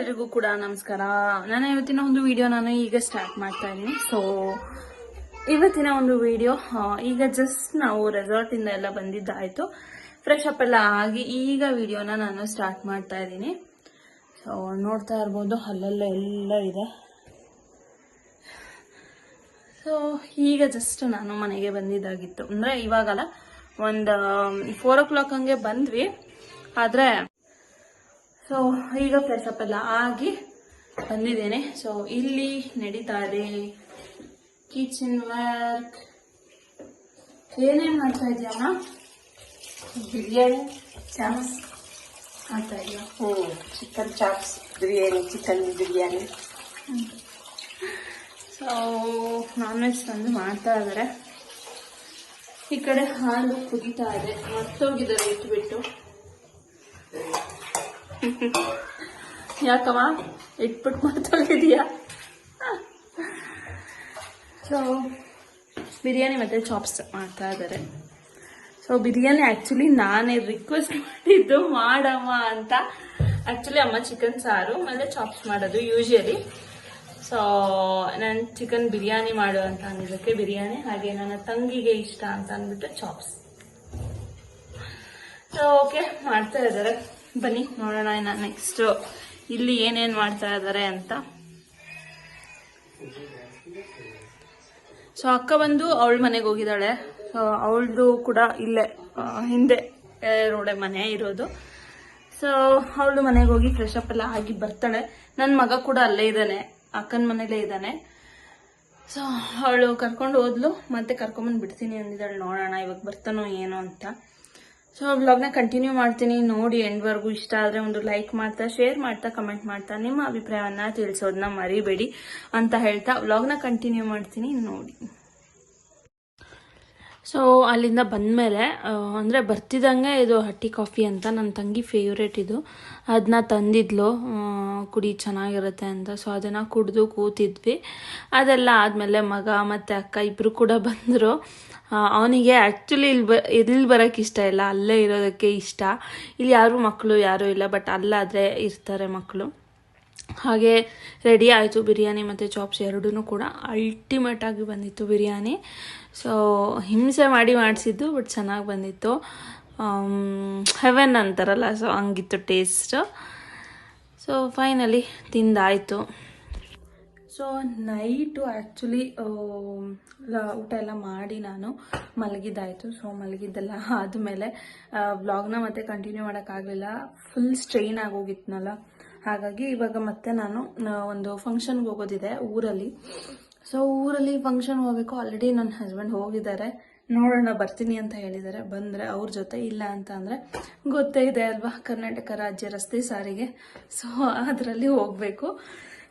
ಎಲ್ರಿಗೂ ಕೂಡ ನಮಸ್ಕಾರ. ನಾನು ಇವತ್ತಿನ ಒಂದು ವಿಡಿಯೋ ನಾನು ಈಗ ಸ್ಟಾರ್ಟ್ ಮಾಡ್ತಾ ಇದ್ದೀನಿ. ಸೊ ಇವತ್ತಿನ ಒಂದು ವಿಡಿಯೋ ಈಗ ಜಸ್ಟ್ ನಾವು ರೆಸಾರ್ಟ್ ಇಂದ ಎಲ್ಲ ಬಂದಿದ್ದಾಯ್ತು. ಫ್ರೆಶ್ ಅಪ್ ಎಲ್ಲ ಆಗಿ ಈಗ ವಿಡಿಯೋನ ನಾನು ಸ್ಟಾರ್ಟ್ ಮಾಡ್ತಾ ಇದ್ದೀನಿ. ಸೊ ನೋಡ್ತಾ ಇರ್ಬೋದು, ಅಲ್ಲೆಲ್ಲ ಎಲ್ಲ ಇದೆ. ಸೊ ಈಗ ಜಸ್ಟ್ ನಾನು ಮನೆಗೆ ಬಂದಿದ್ದಾಗಿತ್ತು. ಅಂದ್ರೆ ಇವಾಗಲ್ಲ, ಒಂದು ಫೋರ್ ಓ ಕ್ಲಾಕ್ ಹಂಗೆ ಬಂದ್ವಿ. ಆದ್ರೆ ಸೊ ಈಗ ಫ್ರೆಶ್ ಅಪ್ ಎಲ್ಲ ಆಗಿ ಬಂದಿದ್ದೇನೆ. ಸೊ ಇಲ್ಲಿ ನಡೀತಾ ಇದೆ ಕಿಚನ್ ವರ್ಕ್ ಏನೇನ್ ಮಾಡ್ತಾ ಇದೆಯಮ್ಮ ಬಿರಿಯಾನಿ ಚಾಪ್ಸ್ ಮಾಡ್ತಾ ಇದೆಯಾ ಹ್ಞೂ chicken chops biryani chicken biryani so non veg ತಂದು ಮಾಡ್ತಾ ಇದಾರೆ ಈ ಕಡೆ ಹಾಲು ಕುದೀತಾ ಇದೆ. ಮರ್ತೋಗಿದ್ದಾರೆ ಇಟ್ಬಿಟ್ಟು ಯಾಕಮ್ಮ ಇಟ್ಬಿಟ್ಟು ಮರ್ತೋಗಿದೀಯಾ ಸೊ ಬಿರಿಯಾನಿ ಮತ್ತೆ ಚಾಪ್ಸ್ ಮಾಡ್ತಾ ಇದ್ದಾರೆ ಸೊ ಬಿರಿಯಾನಿ ಆಕ್ಚುಲಿ ನಾನೇ ರಿಕ್ವೆಸ್ಟ್ ಮಾಡಿದ್ದು ಮಾಡಮ್ಮ ಅಂತ. ಆಕ್ಚುಲಿ ಅಮ್ಮ ಚಿಕನ್ ಸಾರು ಮತ್ತೆ ಚಾಪ್ಸ್ ಮಾಡೋದು ಯೂಶಲಿ ಸೊ ನಾನು ಚಿಕನ್ ಬಿರಿಯಾನಿ ಮಾಡು ಅಂತ ಅಂದಿದ್ದಕ್ಕೆ ಬಿರಿಯಾನಿ, ಹಾಗೆ ನನ್ನ ತಂಗಿಗೆ ಇಷ್ಟ ಅಂತ ಅಂದ್ಬಿಟ್ಟು ಚಾಪ್ಸ್ ಸೊ ಓಕೆ ಮಾಡ್ತಾ ಇದ್ದಾರೆ ಬನ್ನಿ, ನೋಡೋಣ ಇನ್ನು ನೆಕ್ಸ್ಟ್ ಇಲ್ಲಿ ಏನೇನು ಮಾಡ್ತಾ ಇದ್ದಾರೆ ಅಂತ. ಸೊ ಅಕ್ಕ ಬಂದು ಅವಳ ಮನೆಗೆ ಹೋಗಿದ್ದಾಳೆ. ಸೊ ಅವಳದು ಕೂಡ ಇಲ್ಲೇ ಹಿಂದೆ ರೋಡೆ ಮನೆ ಇರೋದು. ಸೊ ಅವಳು ಮನೆಗೆ ಹೋಗಿ ಫ್ರೆಶ್ ಅಪ್ ಎಲ್ಲ ಆಗಿ ಬರ್ತಾಳೆ. ನನ್ನ ಮಗ ಕೂಡ ಅಲ್ಲೇ ಇದ್ದಾನೆ, ಅಕ್ಕನ ಮನೇಲೇ ಇದ್ದಾನೆ. ಸೊ ಅವಳು ಕರ್ಕೊಂಡು ಹೋದ್ಲು, ಮತ್ತೆ ಕರ್ಕೊಂಬಂದು ಬಿಡ್ತೀನಿ ಅಂದಿದ್ದಾಳೆ. ನೋಡೋಣ ಇವಾಗ ಬರ್ತಾನೋ ಏನೋ ಅಂತ. ಸೊ ವ್ಲಾಗ್ನ ಕಂಟಿನ್ಯೂ ಮಾಡ್ತೀನಿ. ನೋಡಿ, ಎಂಡ್ವರೆಗೂ ಇಷ್ಟ ಆದರೆ ಒಂದು ಲೈಕ್ ಮಾಡ್ತಾ ಶೇರ್ ಮಾಡ್ತಾ ಕಮೆಂಟ್ ಮಾಡ್ತಾ. ನಿಮ್ಮ ಅಭಿಪ್ರಾಯವನ್ನು ತಿಳಿಸೋದನ್ನ ಮರಿಬೇಡಿ ಅಂತ ಹೇಳ್ತಾ ವ್ಲಾಗ್ನ ಕಂಟಿನ್ಯೂ ಮಾಡ್ತೀನಿ. ನೋಡಿ. ಸೊ ಅಲ್ಲಿಂದ ಬಂದಮೇಲೆ ಅಂದರೆ ಬರ್ತಿದ್ದಂಗೆ ಇದು ಹಟ್ಟಿ ಕಾಫಿ ಅಂತ ನನ್ನ ತಂಗಿ ಫೇವ್ರೇಟ್ ಇದು. ಅದನ್ನ ತಂದಿದ್ಲು. ಕುಡಿ ಚೆನ್ನಾಗಿರುತ್ತೆ ಅಂತ. ಸೊ ಅದನ್ನು ಕುಡಿದು ಕೂತಿದ್ವಿ. ಅದೆಲ್ಲ ಆದಮೇಲೆ ಮಗ ಮತ್ತು ಅಕ್ಕ ಇಬ್ಬರು ಕೂಡ ಬಂದರು. ಅವನಿಗೆ ಆ್ಯಕ್ಚುಲಿ ಇಲ್ಲಿ ಬ ಇಲ್ಲಿ ಬರೋಕ್ಕೆ ಇಷ್ಟ ಇಲ್ಲ. ಅಲ್ಲೇ ಇರೋದಕ್ಕೆ ಇಷ್ಟ. ಇಲ್ಲಿ ಯಾರು ಮಕ್ಕಳು ಯಾರೂ ಇಲ್ಲ ಬಟ್ ಅಲ್ಲಾದರೆ ಇರ್ತಾರೆ ಮಕ್ಕಳು ಹಾಗೆ ರೆಡಿ ಆಯಿತು ಬಿರಿಯಾನಿ ಮತ್ತು ಚಾಪ್ಸ್ ಎರಡೂ ಕೂಡ. ಅಲ್ಟಿಮೇಟ್ ಆಗಿ ಬಂದಿತ್ತು ಬಿರಿಯಾನಿ. ಸೊ ಹಿಂಸೆ ಮಾಡಿ ಮಾಡಿಸಿದ್ದು ಬಟ್ ಚೆನ್ನಾಗಿ ಬಂದಿತ್ತು. ಹೆವೆನ್ ಅಂತಾರಲ್ಲ ಸೊ ಹಂಗಿತ್ತು ಟೇಸ್ಟ್ ಸೊ ಫೈನಲಿ ತಿಂದಾಯಿತು. ಸೊ ನೈಟು ಆ್ಯಕ್ಚುಲಿ ಊಟ ಎಲ್ಲ ಮಾಡಿ ನಾನು ಮಲಗಿದ್ದಾಯಿತು. ಸೊ ಮಲಗಿದ್ದೆಲ್ಲ ಆದಮೇಲೆ ವ್ಲಾಗ್ನ ಮತ್ತೆ ಕಂಟಿನ್ಯೂ ಮಾಡೋಕ್ಕಾಗಲಿಲ್ಲ ಫುಲ್ ಸ್ಟ್ರೈನ್ ಆಗೋಗಿತ್ತನಲ್ಲ ಹಾಗಾಗಿ ಇವಾಗ ಮತ್ತೆ ನಾನು ಒಂದು ಫಂಕ್ಷನ್ಗೆ ಹೋಗೋದಿದೆ ಊರಲ್ಲಿ. ಸೊ ಊರಲ್ಲಿ ಫಂಕ್ಷನ್ ಹೋಗಬೇಕು. ಆಲ್ರೆಡಿ ನನ್ನ ಹಸ್ಬೆಂಡ್ ಹೋಗಿದ್ದಾರೆ. ನೋಡೋಣ, ಬರ್ತೀನಿ ಅಂತ ಹೇಳಿದ್ದಾರೆ. ಬಂದರೆ ಅವ್ರ ಜೊತೆ ಇಲ್ಲ ಅಂತ ಅಂದರೆ ಗೊತ್ತೇ ಇದೆ ಅಲ್ವಾ? ಕರ್ನಾಟಕ ರಾಜ್ಯ ರಸ್ತೆ ಸಾರಿಗೆ. ಸೊ ಅದರಲ್ಲಿ ಹೋಗಬೇಕು.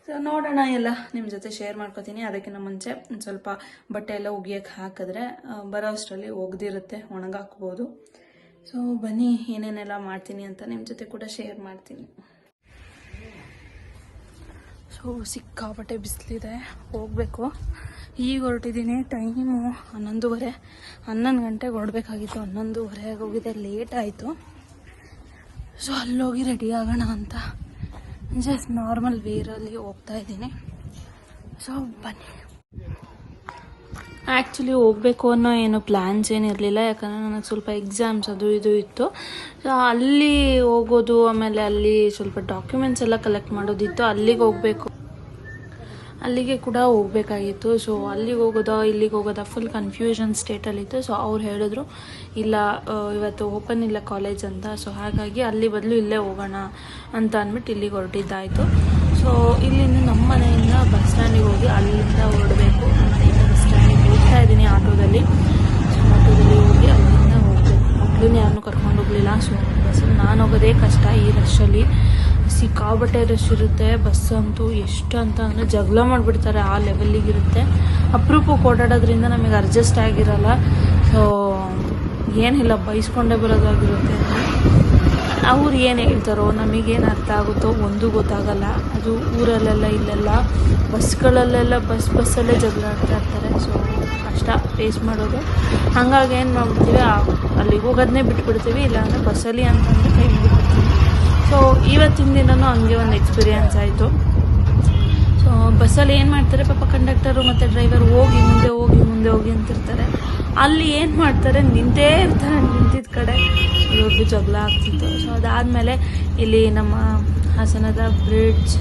ಸೊ ನೋಡೋಣ ಎಲ್ಲ ನಿಮ್ಮ ಜೊತೆ ಶೇರ್ ಮಾಡ್ಕೋತೀನಿ. ಅದಕ್ಕಿಂತ ಮುಂಚೆ ಸ್ವಲ್ಪ ಬಟ್ಟೆ ಎಲ್ಲ ಉಗಿಯಕ್ಕೆ ಹಾಕಿದ್ರೆ ಬರೋ ಅಷ್ಟರಲ್ಲಿ ಒಗ್ದಿರುತ್ತೆ, ಒಣಗಾಕ್ಬೋದು. ಸೊ ಬನ್ನಿ, ಏನೇನೆಲ್ಲ ಮಾಡ್ತೀನಿ ಅಂತ ನಿಮ್ಮ ಜೊತೆ ಕೂಡ ಶೇರ್ ಮಾಡ್ತೀನಿ. ಸೊ ಸಿಕ್ಕಾಪಟ್ಟೆ ಬಿಸಿಲಿದೆ, ಹೋಗಬೇಕು. ಈಗ ಹೊರಟಿದ್ದೀನಿ ಟೈಮು ಹನ್ನೊಂದುವರೆ, ಹನ್ನೊಂದು ಗಂಟೆಗೆ ಹೊರಡಬೇಕಾಗಿತ್ತು, ಹನ್ನೊಂದುವರೆಗೆ ಹೋಗಿದೆ ಲೇಟ್ ಆಯಿತು. ಸೊ ಅಲ್ಲೋಗಿ ರೆಡಿ ಆಗೋಣ ಅಂತ. ಜಸ್ಟ್ ನಾರ್ಮಲ್ ವೇರಲ್ಲಿ ಹೋಗ್ತಾ ಇದ್ದೀನಿ. ಸೊ ಬನ್ನಿ. ಆ್ಯಕ್ಚುಲಿ ಹೋಗಬೇಕು ಅನ್ನೋ ಏನು ಪ್ಲ್ಯಾನ್ಸ್ ಏನಿರಲಿಲ್ಲ ಯಾಕಂದರೆ ನನಗೆ ಸ್ವಲ್ಪ ಎಕ್ಸಾಮ್ಸ್ ಅದು ಇದು ಇತ್ತು. ಸೊ ಅಲ್ಲಿ ಹೋಗೋದು, ಆಮೇಲೆ ಅಲ್ಲಿ ಸ್ವಲ್ಪ ಡಾಕ್ಯುಮೆಂಟ್ಸ್ ಎಲ್ಲ ಕಲೆಕ್ಟ್ ಮಾಡೋದಿತ್ತು. ಅಲ್ಲಿಗೆ ಹೋಗಬೇಕು. ಅಲ್ಲಿಗೆ ಕೂಡ ಹೋಗಬೇಕಾಗಿತ್ತು. ಸೊ ಅಲ್ಲಿಗೆ ಹೋಗೋದಾ, ಇಲ್ಲಿಗೆ ಹೋಗೋದಾ ಫುಲ್ ಕನ್ಫ್ಯೂಷನ್ ಸ್ಟೇಟಲ್ಲಿತ್ತು ಸೊ ಅವ್ರು ಹೇಳಿದ್ರು, ಇಲ್ಲ ಇವತ್ತು ಓಪನ್ ಇಲ್ಲ ಕಾಲೇಜ್ ಅಂತ. ಸೊ ಹಾಗಾಗಿ ಅಲ್ಲಿ ಬದಲು ಇಲ್ಲೇ ಹೋಗೋಣ ಅಂತ ಅಂದ್ಬಿಟ್ಟು ಇಲ್ಲಿಗೆ ಹೊರಟಿದ್ದಾಯಿತು. ಸೊ ಇಲ್ಲಿಂದ ನಮ್ಮ ಮನೆಯಿಂದ ಬಸ್ ಸ್ಟ್ಯಾಂಡಿಗೆ ಹೋಗಿ ಅಲ್ಲಿಂದ ಹೊರಡಬೇಕು ನಮ್ಮ ಮನೆಯಿಂದ ಬಸ್ ಸ್ಟ್ಯಾಂಡಿಗೆ ಹೋಗ್ತಾ ಇದ್ದೀನಿ ಆಟೋದಲ್ಲಿ. ಸೊ ಆಟೋದಲ್ಲಿ ಹೋಗಿ ಅಲ್ಲಿಂದ ಹೋಗಬೇಕು. ಮಕ್ಕಳನ್ನ ಯಾರನ್ನೂ ಕರ್ಕೊಂಡು ಹೋಗಲಿಲ್ಲ. ಸೊ ಬಸ್ಸಲ್ಲಿ ನಾನು ಹೋಗೋದೇ ಕಷ್ಟ ಈ ರಶಲ್ಲಿ ಸಿಕ್ಕಾಬಟ್ಟೆ ರಶ್ ಇರುತ್ತೆ ಬಸ್ ಅಂತೂ ಎಷ್ಟು ಅಂತ ಅಂದರೆ ಜಗಳ ಮಾಡಿಬಿಡ್ತಾರೆ, ಆ ಲೆವೆಲ್ಲಿಗೆ ಇರುತ್ತೆ ಅಪರೂಪಕ್ಕೆ ಓಡಾಡೋದ್ರಿಂದ ನಮಗೆ ಅಡ್ಜಸ್ಟ್ ಆಗಿರಲ್ಲ. ಸೊ ಏನಿಲ್ಲ, ಬೈಸ್ಕೊಂಡೇ ಬರೋದಾಗಿರುತ್ತೆ. ಅವ್ರು ಏನು ಹೇಳ್ತಾರೋ, ನಮಗೇನು ಅರ್ಥ ಆಗುತ್ತೋ, ಒಂದು ಗೊತ್ತಾಗಲ್ಲ. ಅದು ಊರಲ್ಲೆಲ್ಲ ಇಲ್ಲೆಲ್ಲ ಬಸ್ಗಳಲ್ಲೆಲ್ಲ ಬಸ್ ಬಸ್ಸಲ್ಲೇ ಜಗಳ ಆಡ್ತಾ ಇರ್ತಾರೆ. ಸೊ ಕಷ್ಟ ಫೇಸ್ ಮಾಡೋದು. ಹಾಗಾಗಿ ಏನು ಮಾಡ್ಬಿಡ್ತೀವಿ ಅಲ್ಲಿಗೆ ಹೋಗೋದನ್ನೇ ಬಿಟ್ಬಿಡ್ತೀವಿ, ಇಲ್ಲಾಂದರೆ ಬಸ್ಸಲ್ಲಿ ಅಂತಂದರೆ ಕೈ ಸೊ ಇವತ್ತಿನ ದಿನನೂ ಹಂಗೆ ಒಂದು ಎಕ್ಸ್ಪೀರಿಯನ್ಸ್ ಆಯಿತು. ಸೊ ಬಸ್ಸಲ್ಲಿ ಏನು ಮಾಡ್ತಾರೆ? ಪಾಪ ಕಂಡಕ್ಟರು ಮತ್ತು ಡ್ರೈವರ್ ಹೋಗಿ ಮುಂದೆ ಹೋಗಿ ಮುಂದೆ ಹೋಗಿ ಅಂತಿರ್ತಾರೆ. ಅಲ್ಲಿ ಏನು ಮಾಡ್ತಾರೆ? ನಿಂತೇ ಇರ್ತಾರೆ ನಿಂತಿದ್ದ ಕಡೆ. ದೊಡ್ಡ ಜಗಳ ಆಗ್ತಿತ್ತು. ಸೊ ಅದಾದಮೇಲೆ ಇಲ್ಲಿ ನಮ್ಮ ಹಾಸನದ ಬ್ರಿಡ್ಜ್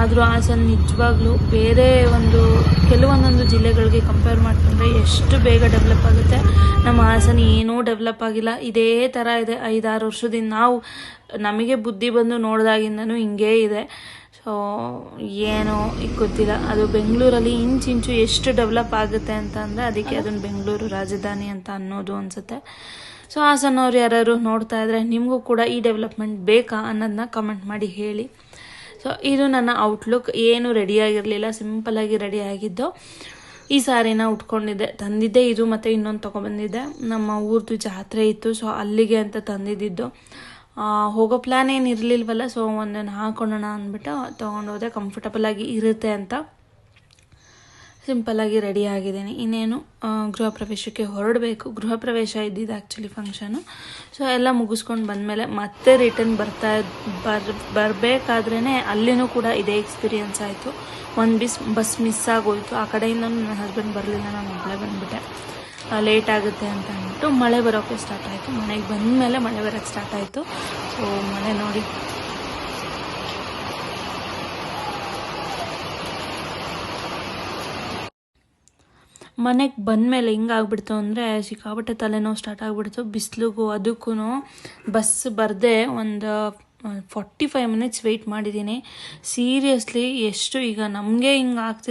ಆದರೂ ಹಾಸನ ನಿಜವಾಗ್ಲೂ ಬೇರೆ ಒಂದು ಕೆಲವೊಂದೊಂದು ಜಿಲ್ಲೆಗಳಿಗೆ ಕಂಪೇರ್ ಮಾಡಿಕೊಂಡ್ರೆ ಎಷ್ಟು ಬೇಗ ಡೆವಲಪ್ ಆಗುತ್ತೆ. ನಮ್ಮ ಹಾಸನ ಏನೂ ಡೆವಲಪ್ ಆಗಿಲ್ಲ. ಇದೇ ಥರ ಇದೆ. ಐದಾರು ವರ್ಷದಿಂದ ನಾವು ನಮಗೆ ಬುದ್ಧಿ ಬಂದು ನೋಡಿದಾಗಿಂದನೂ ಹಿಂಗೇ ಇದೆ. ಸೊ ಏನೋ ಈಗ ಗೊತ್ತಿಲ್ಲ. ಅದು ಬೆಂಗಳೂರಲ್ಲಿ ಇಂಚಿಂಚು ಎಷ್ಟು ಡೆವಲಪ್ ಆಗುತ್ತೆ ಅಂತ ಅಂದರೆ ಅದಕ್ಕೆ ಅದನ್ನು ಬೆಂಗಳೂರು ರಾಜಧಾನಿ ಅಂತ ಅನ್ನೋದು ಅನಿಸುತ್ತೆ. ಸೊ ಹಾಸನವ್ರು ಯಾರು ನೋಡ್ತಾ ಇದ್ರೆ ನಿಮಗೂ ಕೂಡ ಈ ಡೆವಲಪ್ಮೆಂಟ್ ಬೇಕಾ ಅನ್ನೋದನ್ನ ಕಮೆಂಟ್ ಮಾಡಿ ಹೇಳಿ. ಸೊ ಇದು ನನ್ನ ಔಟ್ಲುಕ್ ಏನು ರೆಡಿಯಾಗಿರಲಿಲ್ಲ ಸಿಂಪಲಾಗಿ ರೆಡಿ ಆಗಿದ್ದು, ಈ ಸಾರಿನ ಉಟ್ಕೊಂಡಿದ್ದೆ. ತಂದಿದ್ದೆ ಇದು ಮತ್ತು ಇನ್ನೊಂದು ತೊಗೊಬಂದಿದ್ದೆ ನಮ್ಮ ಊರ್ದು ಜಾತ್ರೆ ಇತ್ತು ಸೊ ಅಲ್ಲಿಗೆ ಅಂತ ತಂದಿದ್ದಿದ್ದು ಹೋಗೋ ಪ್ಲ್ಯಾನ್ ಏನು ಇರಲಿಲ್ವಲ್ಲ ಸೊ ಒಂದನ್ನು ಹಾಕೊಳ್ಳೋಣ ಅಂದ್ಬಿಟ್ಟು ತೊಗೊಂಡೋದೆ ಕಂಫರ್ಟಬಲಾಗಿ ಇರುತ್ತೆ ಅಂತ. ಸಿಂಪಲ್ಲಾಗಿ ರೆಡಿ ಆಗಿದ್ದೀನಿ. ಇನ್ನೇನು ಗೃಹ ಪ್ರವೇಶಕ್ಕೆ ಹೊರಡಬೇಕು. ಗೃಹ ಪ್ರವೇಶ ಇದ್ದಿದ್ದು ಆ್ಯಕ್ಚುಲಿ ಫಂಕ್ಷನು ಸೊ ಎಲ್ಲ ಮುಗಿಸ್ಕೊಂಡು ಬಂದಮೇಲೆ ಮತ್ತೆ ರಿಟರ್ನ್ ಬರ್ತಾ ಬರ್ ಬರಬೇಕಾದ್ರೇ ಅಲ್ಲಿನೂ ಕೂಡ ಇದೇ ಎಕ್ಸ್ಪೀರಿಯೆನ್ಸ್ ಆಯಿತು. ಒಂದು ಬಿಸ್ ಬಸ್ ಮಿಸ್ ಆಗೋಯಿತು. ಆ ಕಡೆಯಿಂದ ನನ್ನ ಹಸ್ಬೆಂಡ್ ಬರಲಿಲ್ಲ, ನಾನು ಒಬ್ಬಳೇ ಬಂದುಬಿಟ್ಟೆ. ಲೇಟ್ ಆಗುತ್ತೆ ಅಂತ ಅಂದ್ಬಿಟ್ಟು ಮಳೆ ಬರೋಕ್ಕೆ ಸ್ಟಾರ್ಟ್ ಆಯಿತು. ಮನೆಗೆ ಬಂದಮೇಲೆ ಮಳೆ ಬರೋಕ್ಕೆ ಸ್ಟಾರ್ಟ್ ಆಯಿತು. ಸೊ ಮಳೆ ನೋಡಿ ಮನೆಗೆ ಬಂದಮೇಲೆ ಹಿಂಗಾಗ್ಬಿಡ್ತು ಅಂದರೆ ಸಿಕ್ಕಾಪಟ್ಟೆ ತಲೆನೋವು ಸ್ಟಾರ್ಟ್ ಆಗಿಬಿಡ್ತು. ಬಿಸಿಲಿಗೂ ಅದಕ್ಕೂ ಬಸ್ ಬರದೆ ಒಂದು ಫಾರ್ಟಿ ಫೈವ್ ಮಿನಿಟ್ಸ್ ವೆಯ್ಟ್ ಮಾಡಿದ್ದೀನಿ. ಸೀರಿಯಸ್ಲಿ ಎಷ್ಟು ಈಗ ನಮಗೆ ಹಿಂಗೆ ಆಗ್ತಿದೆ